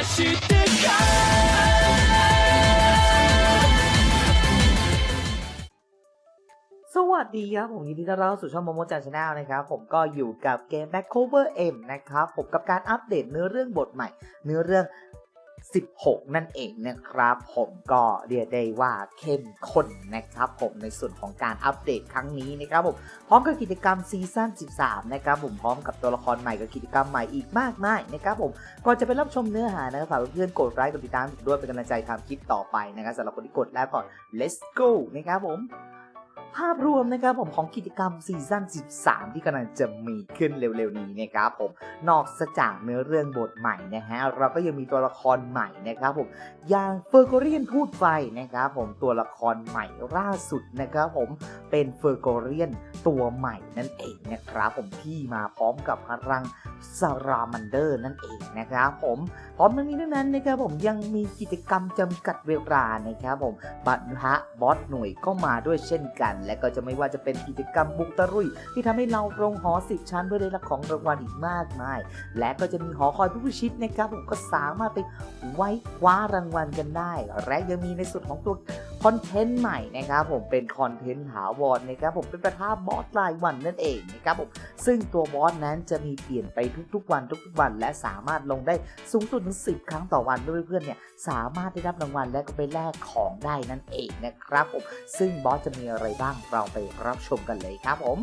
สวัสดีครับ ผมยินดีต้อนรับสู่ช่องโมโมจันชาแนลนะครับ ผมก็อยู่กับเกมแบ็คโคเวอร์เอ็มนะครับ ผมกับการอัปเดตเนื้อเรื่องบทใหม่ เนื้อเรื่อง 16 นั่นเองนะครับ ผมก็เรียกได้ว่าเข้มข้นนะครับ ผมในส่วนของการอัปเดตครั้งนี้นะครับผมพร้อมกับกิจกรรมซีซั่น 13 นะครับผมพร้อมกับตัวละครใหม่กับกิจกรรมใหม่อีกมากมายนะครับผมก่อนจะไปรับชมเนื้อหานะครับฝากเพื่อนกดไลค์กดติดตามผมด้วยเป็นกำลังใจทำคลิปต่อไปนะครับสำหรับคนที่กดแล้วก่อน let's go นะครับผม ภาพรวมนะครับผมของกิจกรรมซีซั่น 13 ที่กำลังจะมีขึ้นเร็วๆนี้นะครับผมนอกจากเนื้อเรื่องบทใหม่นะฮะเราก็ยังมีตัวละครใหม่นะครับผมอย่างเฟอร์โกเรียนพูดไฟนะครับผมตัวละครใหม่ล่าสุดนะครับผมเป็นเฟอร์โกเรียนตัวใหม่นั่นเองนะครับผมที่มาพร้อมกับพลังซารามันเดอร์นั่นเองนะครับผมพร้อมทั้งนี้ทั้งนั้นนะครับผมยังมีกิจกรรมจำกัดเวลานะครับผมบัตรพระบอสหน่วยก็มาด้วยเช่นกันและก็จะไม่ว่าจะเป็นกิจกรรมบุกตะรุย ที่ทำให้เราลงหอสิบชั้นเพื่อได้รับของรางวัลอีกมากมาย และก็จะมีหอคอยผู้พิชิตนะครับผมก็สามารถไปไว้คว้ารางวัลกันได้ และยังมีในส่วนของตัว คอนเทนต์ใหม่นะครับผมเป็นคอนเทนต์ถาวรนะครับผมเป็นประท่าบอสรายวันนั่นเองนะครับผมซึ่งตัวบอสนั้นจะมีเปลี่ยนไปทุกๆ วันทุกๆวัน และสามารถลงได้สูงสุดถึง10 ครั้งต่อวันเพื่อนๆเนี่ยสามารถได้รับรางวัลและก็ไปแลกของได้นั่นเองนะครับผมซึ่งบอสจะมีอะไรบ้างเราไปรับชมกันเลยครับผม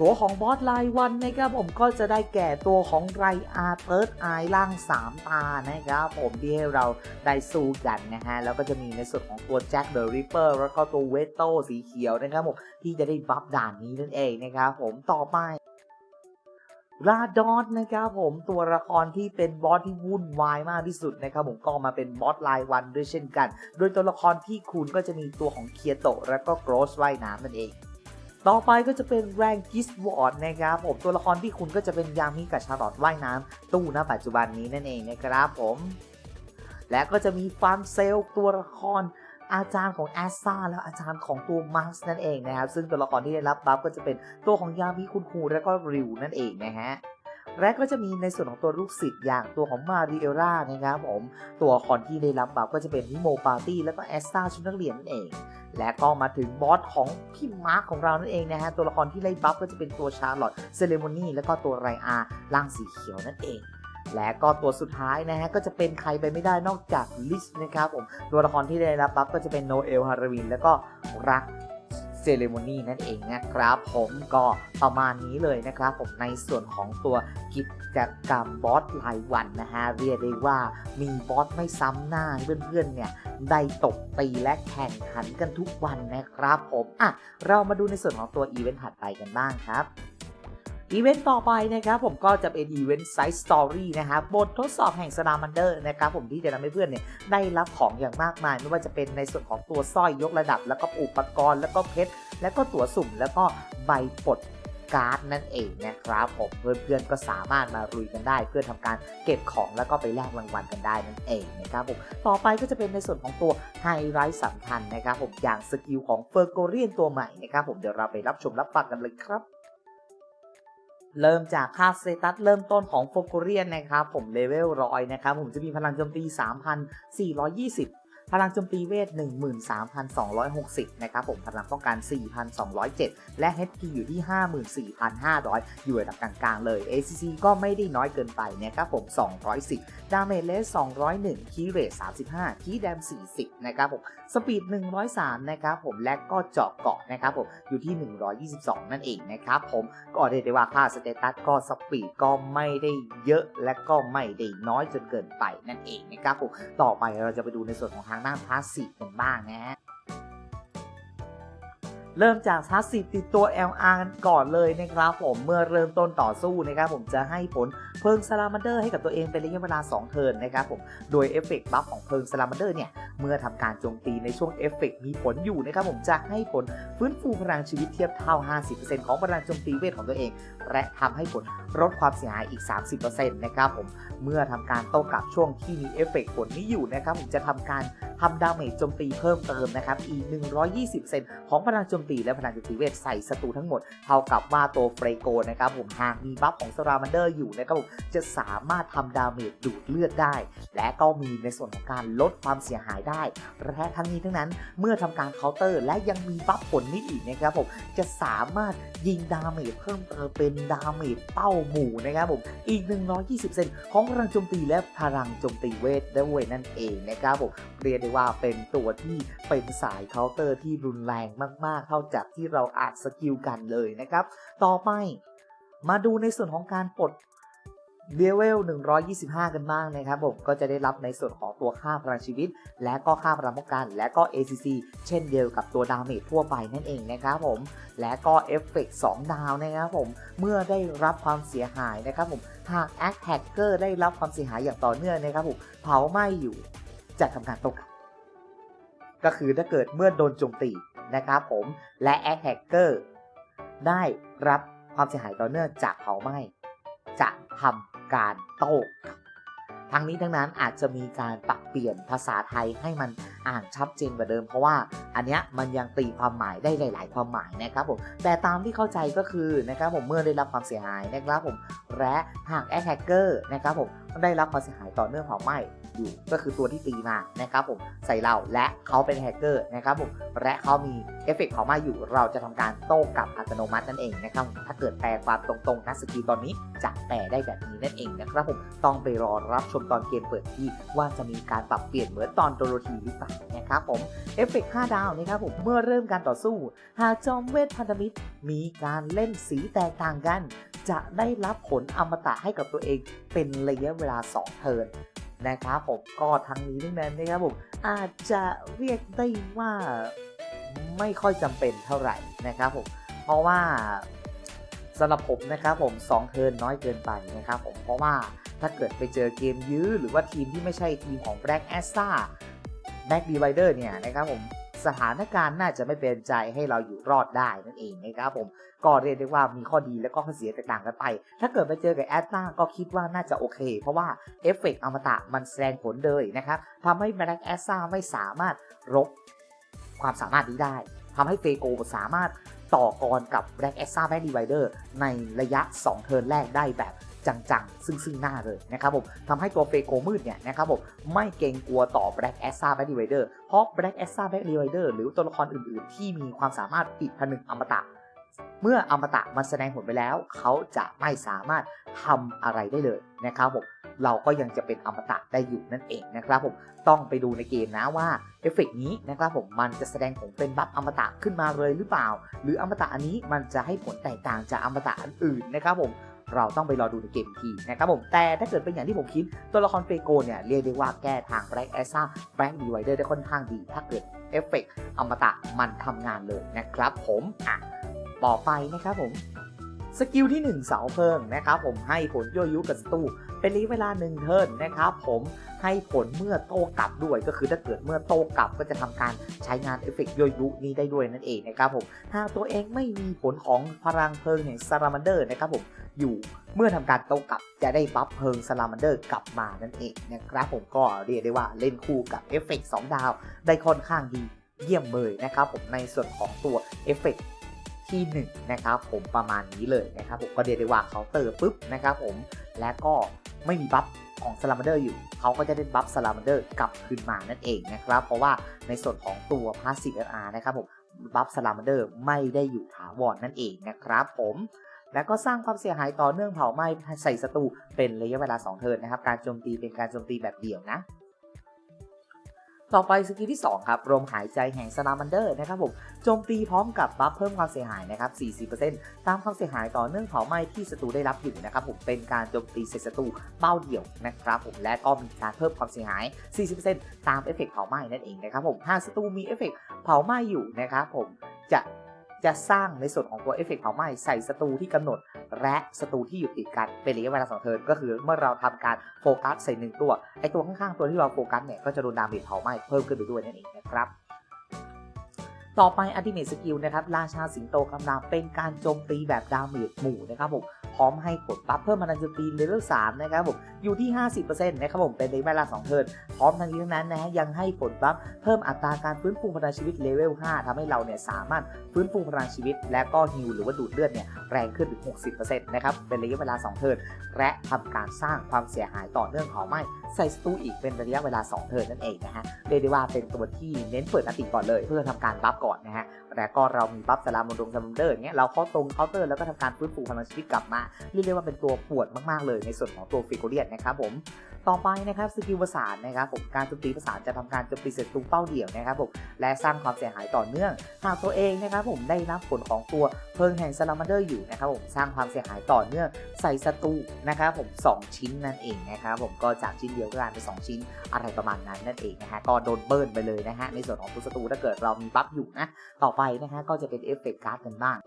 ตัวของบอสรายวันนะครับผมก็จะได้แก่ตัวของไรอาร์เติร์ดไอล่าง 3 ตานะครับผมที่ให้เราได้สู้กันนะฮะ แล้วก็จะมีในส่วนของตัวแจ็คเดอะริปเปอร์แล้วก็ตัวเวตโตสีเขียวนะครับผมที่จะได้บัฟด่านนี้นั่นเองนะครับผมต่อไปราดอสนะครับผมตัวละครที่เป็นบอสที่วุ่นวายมากที่สุดนะครับผมก็มาเป็นบอสรายวันด้วยเช่นกัน โดยตัวละครที่คุณก็จะมีตัวของเคียโตะและก็โกรสว่ายน้ำนั่นเอง ต่อไปก็จะเป็นแรงกิสวอร์ดนะครับผมตัวละครที่คุณก็จะเป็นยามิกับชาลอตว่ายน้ำตู้ณปัจจุบันนี้นั่นเองนะครับผม และก็จะมีฟันเซลตัวละครอาจารย์ของแอสซาและอาจารย์ของตัวมาร์สนั่นเองนะครับ ซึ่งตัวละครที่ได้รับบัฟก็จะเป็นตัวของยามิคุณครูและก็ริวนั่นเองนะฮะและก็จะมีในส่วนของตัวลูกศิษย์อย่างตัวของมาริเอล่านะครับผม ตัวละครที่ได้รับบัฟก็จะเป็นนิโมปาร์ตี้และก็แอสตาชุดนักเรียนนั่นเอง และก็มาถึงบอสของพี่มาร์คของเรานั่นเองนะฮะ ตัวละครที่ไล่บัฟก็จะเป็นตัวชาร์ลอตเซเลโมนีและก็ตัวไรอาร่างสีเขียวนั่นเอง และก็ตัวสุดท้ายนะฮะ ก็จะเป็นใครไปไม่ได้นอกจากลิสนะครับผม ตัวละครที่ได้รับบัฟก็จะเป็นโนเอลฮาราวิน แล้วก็รัก เซเลโมนีนั่นเองนะครับ ผมก็ประมาณนี้เลยนะครับผมในส่วนของตัวกิจกรรมบอสรายวันนะฮะเรียกได้ว่ามีบอสไม่ซ้ำหน้าเพื่อนๆเนี่ยได้ตบตีและแข่งขันกันทุกวันนะครับผมอะเรามาดูในส่วนของตัวอีเวนต์ถัดไปกันบ้างครับ อีเวนต์ต่อไปนะครับผมก็จะเป็นอีเวนต์ไซส์สตอรี่นะครับบททดสอบแห่งสนามมันเดอร์นะครับผมที่จะทำให้เพื่อนเนี่ยได้รับของอย่างมากมาย ไม่ว่าจะเป็นในส่วนของตัวสร้อยยกระดับ แล้วก็อุปกรณ์แล้วก็เพชรแล้วก็ตั๋วสุ่ม แล้วก็ใบปลดการ์ดนั่นเองนะครับผมเพื่อนๆก็สามารถมาลุยกันได้ เพื่อทำการเก็บของแล้วก็ไปแลกรางวัลกันได้นั่นเองนะครับผมต่อไปก็จะเป็นในส่วนของตัวไฮไลท์สำคัญนะครับผมอย่างสกิลของเฟอร์โกเรียนตัวใหม่นะครับผมเดี๋ยวเราไปรับชมรับฟังกันเลยครับ เริ่มจากค่าสเตตัสเริ่มต้นของโฟกเรียนนะครับ ผมเลเวลร้อยนะครับ ผมจะมีพลังโจมตี 3,420 พลังโจมตีเวท 13,260 นะครับผมพลังป้องกัน 4,207 และ HP อยู่ที่ 54,500 อยู่ระดับกลางๆ เลย ACC ก็ไม่ได้น้อยเกินไปนะครับผม 210 ดาเมจเลส201 คีเรท35 คีแดม 40 นะครับผม สปีด 103 นะครับผม และก็เจาะเกาะนะครับผม อยู่ที่ 122 นั่นเองนะครับผมก็เรียกได้ว่าค่าสเตตัสก็สปีดก็ไม่ได้เยอะและก็ไม่ได้น้อยจนเกินไปนั่นเองนะครับผม ต่อไปเราจะไปดูในส่วนของทางด้านพาสซีฟกันบ้างนะฮะเริ่มจากพาสซีฟติดตัว LR กันก่อนเลยนะครับผมเมื่อเริ่มต้นต่อสู้นะครับผมจะให้ผลเพิงซาลามันเดอร์ให้กับตัวเองเป็นระยะเวลา 2 เทิร์นนะครับผมโดยเอฟเฟกต์บัฟของเพิงซาลามันเดอร์เนี่ย เมื่อทำการโจมตีในช่วงเอฟเฟกต์มีผลอยู่นะครับผมจะให้ผลฟื้นฟูพลังชีวิตเทียบเท่า 50%ของพลังโจมตีเวทของตัวเอง และทำให้ผล ลดความเสียหายอีก 30%นะครับผมเมื่อทำการโต้กลับช่วงที่มีเอฟเฟกต์ผลนี้อยู่นะครับผมจะทำการทำดาเมจโจมตีเพิ่มเติมนะครับอีก 120เซนของพลังโจมตีและพลังจมตีเวทใส่ศัตรูทั้งหมด เท่ากับว่าตัวเฟรโกนะครับผมหากมีบัฟของสรามันเดอร์อยู่นะครับผมจะสามารถทำดาเมจดูดเลือดได้ และก็มีในส่วนของการลดความเสียหายได้และทั้งนี้ทั้งนั้นเมื่อทำการเคาน์เตอร์ และยังมีบัฟผลนี้อีกนะครับผมจะสามารถยิงดาเมจเพิ่มเติมเป็นดาเมจเป้าหมู่นะครับผมอีก 120 เซนของพลังโจมตีและพลังโจมตีเวทด้วยนั่นเองนะครับผมเรียกได้ว่าเป็นตัวที่เป็นสายเคาน์เตอร์ที่รุนแรงมาก ๆ เท่าจากที่เราอาจสกิลกันเลยนะครับ ต่อไปมาดูในส่วนของการปลด เลเวล125 กันบ้างนะครับผมก็จะได้รับในส่วนของตัวค่าพลังชีวิต และก็ค่าพลังป้องกัน และก็ ACC เช่นเดียวกับตัวดาเมจทั่วไปนั่นเองนะครับผม และก็เอฟเฟกต์2ดาวนะครับผม เมื่อได้รับความเสียหายนะครับผม หาก a อ t แ a กเกอร์ได้รับความเสียหายอย่างต่อเนื่องนะครับผมเผาไหม้อยู่จะทำการตกก็คือถ้าเกิดเมื่อโดนโจมตีนะครับผมและ a อ t แ a กเกอร์ได้รับความเสียหายต่อเนื่องจากเผาไหม้จะทำ การโต้กลับทั้งนี้ทั้งนั้นอาจจะมีการปรับเปลี่ยนภาษาไทยให้มันอ่านชัดเจนกว่าเดิม เพราะว่าอันเนี้ยมันยังตีความหมายได้หลาย ๆ ความหมายนะครับผมแต่ตามที่เข้าใจก็คือนะครับผมเมื่อได้รับความเสียหายนะครับผมและหากแอคแฮกเกอร์นะครับผมได้รับความเสียหายต่อเนื่องเผาไหม้ อยู่ก็คือตัวที่ตีมานะครับผมใส่เราและเขาเป็นแฮกเกอร์นะครับผมและเขามีเอฟเฟกต์เผาม้อยู่ เราจะทำการโต้กลับอัตโนมัตินั่นเองนะครับถ้าเกิดแปลความตรงๆนะสกิลตอนนี้จะแปลได้แบบนี้นั่นเองนะครับผมต้องไปรอรับชมตอนเกมเปิดที่ว่าจะมีการปรับเปลี่ยนเหมือนตอนโดโรธีหรือเปล่านะครับผมเอฟเฟกต์5ดาวนะครับผมเมื่อเริ่มการต่อสู้ หากจอมเวทพันธมิตร มีการเล่นสีแตกต่างกัน จะได้รับผลอมตะให้กับตัวเองเป็นระยะเวลา 2 เทิร์น นะครับผมก็ทั้งนี้ทั้งนั้นนะครับผมอาจจะเรียกได้ว่าไม่ค่อยจำเป็นเท่าไหร่นะครับผมเพราะว่าสำหรับผมนะครับผม2เทิร์นน้อยเกินไปนะครับผมเพราะว่าถ้าเกิดไปเจอเกมยื้อหรือว่าทีมที่ไม่ใช่ทีมของ Black a s s a Black Divider เนี่ยนะครับผม สถานการณ์น่าจะไม่เป็นใจให้เราอยู่รอดได้นั่นเองนะครับผมก็เรียกได้ว่ามีข้อดีและก็ข้อเสียแตกต่างกันไป ถ้าเกิดไปเจอกับแอตตาก็คิดว่าน่าจะโอเค เพราะว่าเอฟเฟกต์อมตะมันแสดงผลเลยนะครับทำให้แบล็กแอสซาไม่สามารถรบความสามารถนี้ได้ทำให้เฟโกสามารถต่อกรกับ Black a s s a Black Divider ในระยะ 2 เทิร์นแรกได้แบบ จังๆ ซึ่งซึ่งหน้าเลยนะครับผมทำให้ตัวเฟโกมืดเนี่ยนะครับผมไม่เกรงกลัวต่อ Black a s s a Black Divider เพราะ Black a s s a Black Divider หรือตัวละครอื่นๆ ที่มีความสามารถปิดผนึกอมตะ เมื่ออมตะมันแสดงผลไปแล้ว เขาจะไม่สามารถทำอะไรได้เลยนะครับผมเราก็ยังจะเป็นอมตะได้อยู่นั่นเองนะครับผมต้องไปดูในเกมนะว่าเอฟเฟกต์นี้นะครับผมมันจะแสดงผลเป็นบัฟอมตะขึ้นมาเลยหรือเปล่า หรืออมตะอันนี้มันจะให้ผลแตกต่างจากอมตะอันอื่นนะครับผม เราต้องไปรอดูในเกมทีนะครับผม แต่ถ้าเกิดเป็นอย่างที่ผมคิด ตัวละครเฟโกเนี่ยเรียกได้ว่าแก้ทาง Black a s s a Black Divider ได้ค่อนข้างดี ถ้าเกิดเอฟเฟกต์อมตะมันทำงานเลยนะครับผมอะต่อไปนะครับผม สกิลที่ 1 เสาเพิ่งนะครับผมให้ผลยั่วยุกับศัตรูเป็นระยะเวลา1เทิร์นนะครับผมให้ผลเมื่อโต้กลับด้วยก็คือถ้าเกิดเมื่อโต้กลับก็จะทำการใช้งานเอฟเฟกต์ยั่วยุนี้ได้ด้วยนั่นเองนะครับผมหากตัวเองไม่มีผลของพลังเพลิงแห่งซารามันเดอร์นะครับผมอยู่เมื่อทำการโต้กลับจะได้บัฟเพลิงซารามันเดอร์กลับมานั่นเองนะครับผมก็เรียกได้ว่าเล่นคู่กับเอฟเฟกต์2ดาว ได้ค่อนข้างดีเยี่ยมเลยนะครับผมในส่วนของตัวเอฟเฟกต์ ที่ 1 นะครับผมประมาณนี้เลยนะครับผมก็เรียกได้ว่าเคาน์เตอร์ปุ๊บนะครับผมและก็ไม่มีบัฟของสลามเดอร์อยู่ เขาก็จะได้บัฟสลามเดอร์กลับคืนมานั่นเองนะครับ เพราะว่าในส่วนของตัวพาสซีฟเออาร์นะครับผมบัฟสลามเดอร์ไม่ได้อยู่ถาวรนั่นเองนะครับผมแล้วก็สร้างความเสียหายต่อเนื่องเผาไหม้ใส่ศัตรูเป็นระยะเวลา 2 เทิร์นนะครับ การโจมตีเป็นการโจมตีแบบเดี่ยวนะ ต่อไปสกิลที่ 2 ครับลมหายใจแห่งสลามันเดอร์นะครับผมโจมตีพร้อมกับบัฟเพิ่มความเสียหายนะครับ 40%ตามความเสียหายต่อเนื่องเผาไหม้ที่ศัตรูได้รับอยู่นะครับผมเป็นการโจมตีเส่ศัตรูเป้าเดี่ยวนะครับผมและก็มีการเพิ่มความเสียหาย 40%ตามเอฟเฟกต์เผาไหม้นั่นเองนะครับผมถ้าศัตรูมีเอฟเฟกต์เผาไหม้อยู่นะครับผมจะ จะสร้างในส่วนของตัวเอฟเฟกต์เผาไหม้ใส่ศัตรูที่กำหนด และศัตรูที่อยู่ติดกันเป็นระยะเวลาสองเทิร์นก็คือเมื่อเราทำการโฟกัสใส่หนึ่งตัวไอตัวข้างๆตัวที่เราโฟกัสเนี่ยก็จะโดนดาเมจเผาไหม้เพิ่มขึ้นไปด้วยนั่นเองนะครับต่อไปอัลติเมทสกิลนะครับราชาสิงโตกำลังเป็นการโจมตีแบบดาเมจหมู่นะครับผม พร้อมให้ผลบัฟเพิ่มพลังโจมตีเลเวล3นะครับผมอยู่ที่ 50%นะครับผมเป็นในเวลา2เทิร์นพร้อมทั้งนี้ทั้งนั้นนะฮะยังให้ผลบัฟเพิ่มอัตราการฟื้นฟูพลังชีวิตเลเวล5ทำให้เราเนี่ยสามารถฟื้นฟูพลังชีวิต และก็ฮิลหรือว่าดูดเลือดเนี่ยแรงขึ้นถึง 60%นะครับเป็นระยะเวลา 2 เทิร์นและทำการสร้างความเสียหายต่อเนื่องของไม้ใส่ศัตรูอีกเป็นระยะเวลา 2 เทิร์นนั่นเองนะฮะเรียกได้ว่าเป็นตัวที่เน้นเปิดอติก่อนเลย เพื่อทำการบัฟก่อนนะฮะ แล้วก็เรามีบัฟสลามอนดงซัมเดอร์เงี้ยเราเข้าตรงเคาน์เตอร์แล้วก็ทำการฟื้นฟูพลังชีวิตกลับมาเรียกได้ว่าเป็นตัวปวดมากๆเลยในส่วนของตัวฟิโกเรียนนะครับผม ต่อไปนะครับสกิลประสานนะครับผมการโจมตีประสานจะทำการโจมตีศัตรูเป้าเดี่ยวนะครับผมและสร้างความเสียหายต่อเนื่องหากตัวเองนะครับผมได้รับผลของตัวเพลิงแห่งซาลามันเดอร์อยู่นะครับผมสร้างความเสียหายต่อเนื่องใส่ศัตรูนะครับผม 2 ชิ้นนั่นเองนะครับผมก็จากชิ้นเดียวก็กลายเป็น2ชิ้นอะไรประมาณนั้นนั่นเองนะฮะก็โดนเบิร์นไปเลยนะฮะในส่วนของตัวศัตรูถ้าเกิดเรามีบัฟอยู่นะต่อไปนะฮะก็จะเป็นเอฟเฟกต์การ์ดกันบ้าง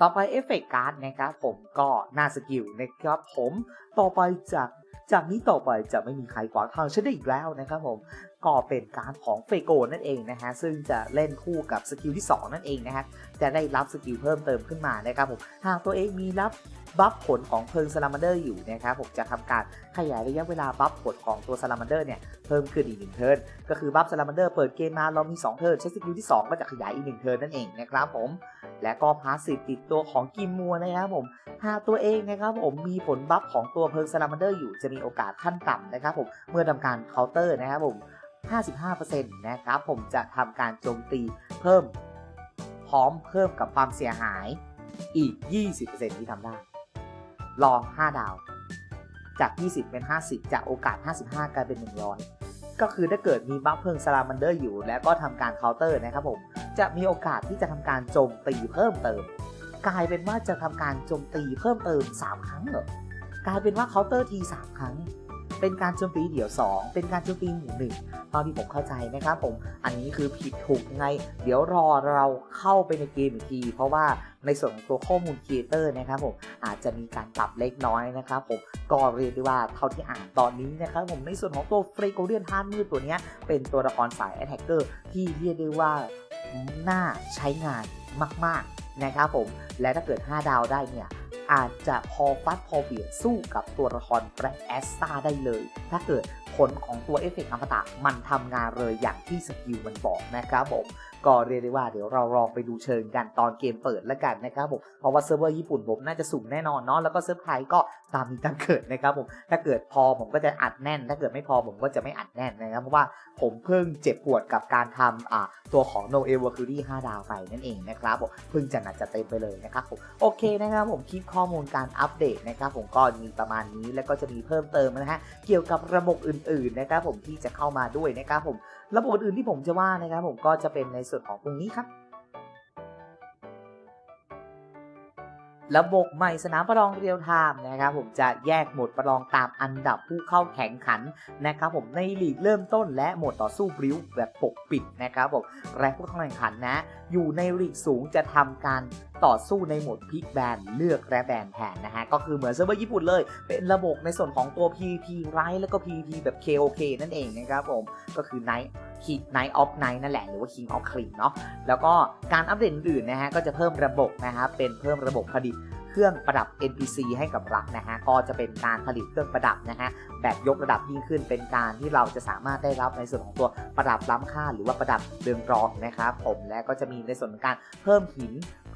ต่อไปเอฟเฟกต์การ์ดนะครับผมก็หน้าสกิลนะครับผมต่อไปจาก จากนี้ต่อไปจะไม่มีใครขวางทางฉันได้อีกแล้วนะครับผม ก็เป็นการของเฟโกนั่นเองนะฮะซึ่งจะเล่นคู่กับสกิลที่ 2 นั่นเองนะฮะจะได้รับสกิลเพิ่มเติมขึ้นมานะครับผมหากตัวเองมีรับบัฟผลของเพลิงซาลามันเดอร์อยู่นะครับผมจะทำการขยายระยะเวลาบัฟผลของตัวซาลามันเดอร์เนี่ยเพิ่มขึ้นอีกหนึ่งเทิร์นก็คือบัฟซาลามันเดอร์เปิดเกมมาเรามี 2 เทิร์นใช้สกิลที่ 2 ก็จะขยายอีกหนึ่งเทิร์นนั่นเองนะครับผมและก็พาสซีฟติดตัวของกิมมัวนะครับผมหากตัวเองนะครับผมมีผลบัฟของตัวเพิงซาลามันเดอร์อยู่จะมีโอกาสขั้นต่ำนะครับผมเมื่อทำการเคาน์เตอร์นะครับผม 55%นะครับผมจะทำการโจมตีเพิ่ม พร้อมเพิ่มกับความเสียหายอีก 20%ที่ทำได้รอ5ดาว จาก 20 เป็น 50 จากโอกาส 55 กลายเป็น 100 ก็คือถ้าเกิดมีบัฟเพิงซาลามันเดอร์อยู่ แล้วก็ทำการเคาน์เตอร์นะครับผม จะมีโอกาสที่จะทำการโจมตีเพิ่มเติม กลายเป็นว่าจะทำการโจมตีเพิ่มเติม 3 ครั้งเหรอกลายเป็นว่าเคาน์เตอร์ที 3 ครั้ง เป็นการโจมตีเดี่ยว 2 เป็นการโจมตีหมู่หนึ่งตอนที่ผมเข้าใจนะครับผมอันนี้คือผิดถูกไง เดี๋ยวรอเราเข้าไปในเกมอีกที เพราะว่าในส่วนของตัวข้อมูลครีเอเตอร์นะครับผมอาจจะมีการปรับเล็กน้อยนะครับผมก็เรียกได้ว่าเท่าที่อ่านตอนนี้นะครับผมในส่วนของตัวเฟรโกเรียนท่ามืดตัวนี้เป็นตัวละครสายแอตแทกเกอร์ที่เรียกได้ว่าน่าใช้งานมาก ๆ นะครับผม และถ้าเกิด 5 ดาวได้เนี่ย อาจจะพอฟัดพอเบียดสู้กับตัวละครแบล็กแอสตาได้เลย ถ้าเกิดผลของตัวเอฟเฟกต์อมตะมันทำงานเลยอย่างที่สกิลมันบอกนะครับผม ก็เรียกได้ว่าเดี๋ยวเราลองไปดูเชิงกันตอนเกมเปิดแล้วกันนะครับผมเพราะว่าเซิร์ฟเวอร์ญี่ปุ่นผมน่าจะสูงแน่นอนเนาะแล้วก็เซิร์ฟไทยก็ตามมีตามเกิดนะครับผมถ้าเกิดพอผมก็จะอัดแน่น ถ้าเกิดไม่พอผมก็จะไม่อัดแน่นนะครับเพราะว่าผมเพิ่งเจ็บปวดกับการทำอ่าตัวของ No e v a c u r y 5 ดาวไปนั่นเองนะครับผมเพิ่งจะนัดจะเต็มไปเลยนะครับผมโอเคนะครับผมคลิปข้อมูลการอัปเดตนะครับผมก็มีประมาณนี้แล้วก็จะมีเพิ่มเติมนะฮะเกี่ยวกับระบบอื่นๆนะครับผมที่จะเข้ามาด้วยนะครับผม ระบบอื่นที่ผมจะว่านะครับ ผมก็จะเป็นในส่วนของตรงนี้ครับ ระบบใหม่สนามประลองเรียลไทม์นะครับ ผมจะแยกหมดประลองตามอันดับผู้เข้าแข่งขันนะครับ ผมในลีกเริ่มต้นและหมดต่อสู้บริ้วแบบปกปิดนะครับผมและผู้เข้าแข่งขันนะ อยู่ในลีกสูงจะทำการต่อสู้ในโหมดพิกแบนเลือกและแบนแทนนะฮะ ก็คือเหมือนเซิร์ฟเวอร์ญี่ปุ่นเลย เป็นระบบในส่วนของตัว PVP ไรแล้วก็ PVP แบบ KOK นั่นเองนะครับผม ก็คือ Night Night of Night นั่นแหละ หรือว่า King of King เนาะแล้วก็การอัปเดตอื่นนะฮะ ก็จะเพิ่มระบบนะฮะ เป็นเพิ่มระบบผลิตเครื่องประดับ NPC ให้กับรัฐนะฮะ ก็จะเป็นการผลิตเครื่องประดับนะฮะ แบบยกระดับยิ่งขึ้น เป็นการที่เราจะสามารถได้รับในส่วนของตัวประดับล้ำค่า หรือว่าประดับเรืองรองนะครับผม และก็จะมีในส่วนของการเพิ่มหิน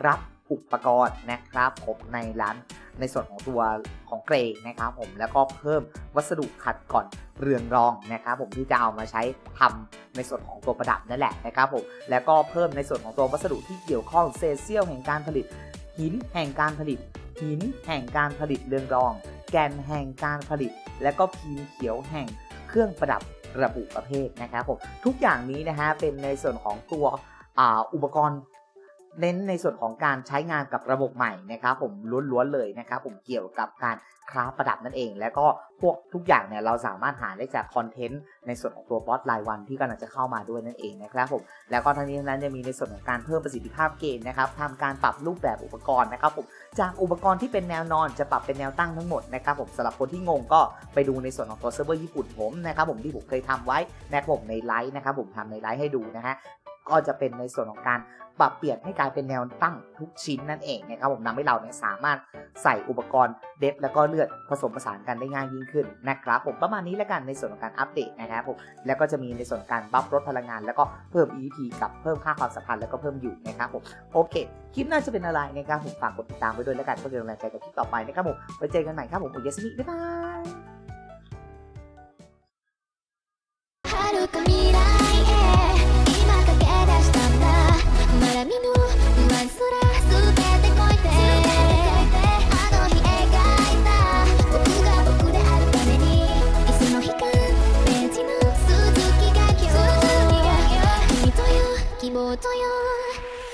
รับอุปกรณ์นะครับผมในร้านในส่วนของตัวของเกรดนะครับผมแล้วก็เพิ่มวัสดุขัดก่อนเรืองรองนะครับผมที่จะเอามาใช้ทำในส่วนของตัวประดับนั่นแหละนะครับผมแล้วก็เพิ่มในส่วนของตัววัสดุที่เกี่ยวข้องเซเซียลแห่งการผลิต หินแห่งการผลิต หินแห่งการผลิตเรืองรอง แกนแห่งการผลิต และก็พิมพ์เขียวแห่งเครื่องประดับระบุประเภทนะครับผมทุกอย่างนี้นะฮะเป็นในส่วนของตัวอุปกรณ์ เน้นในส่วนของการใช้งานกับระบบใหม่นะครับผมล้วนๆเลยนะครับผมเกี่ยวกับการคราฟประดับนั่นเอง แล้วก็พวกทุกอย่างเนี่ยเราสามารถหาได้จากคอนเทนต์ในส่วนของตัวบอสรายวันที่กำลังจะเข้ามาด้วยนั่นเองนะครับผมแล้วก็ทั้งนี้ทั้งนั้นจะมีในส่วนของการเพิ่มประสิทธิภาพเกมนะครับทำการปรับรูปแบบอุปกรณ์นะครับผมจากอุปกรณ์ที่เป็นแนวนอนจะปรับเป็นแนวตั้งทั้งหมดนะครับผมสำหรับคนที่งงก็ไปดูในส่วนของตัวเซิร์ฟเวอร์ญี่ปุ่นผมนะครับผมที่ผมเคยทำไว้นะครับผมในไลฟ์นะครับผมทำในไลฟ์ให้ดูนะฮะก็จะเป็นในส่วนของการ ปรับเปลี่ยนให้กลายเป็นแนวตั้งทุกชิ้นนั่นเองนะครับผมทำให้เราเนี่ยสามารถใส่อุปกรณ์เดฟแล้วก็เลือดผสมผสานกันได้ง่ายยิ่งขึ้นนะครับผมประมาณนี้แล้วกันในส่วนของการอัปเดตนะครับผมแล้วก็จะมีในส่วนการบัฟลดพลังงาน แล้วก็เพิ่ม EP กับเพิ่มค่าความสัมพันธ์แล้วก็เพิ่มอยู่นะครับผมโอเคคลิปหน่าจะเป็นอะไรนะครับผมฝากกดติดตามไว้ด้วยแล้วกันเพื่อเป็นกำลังใจกับคลิปต่อไปนะครับผมไว้เจอกันใหม่ครับผมอุยยสมิบ๊ายบาย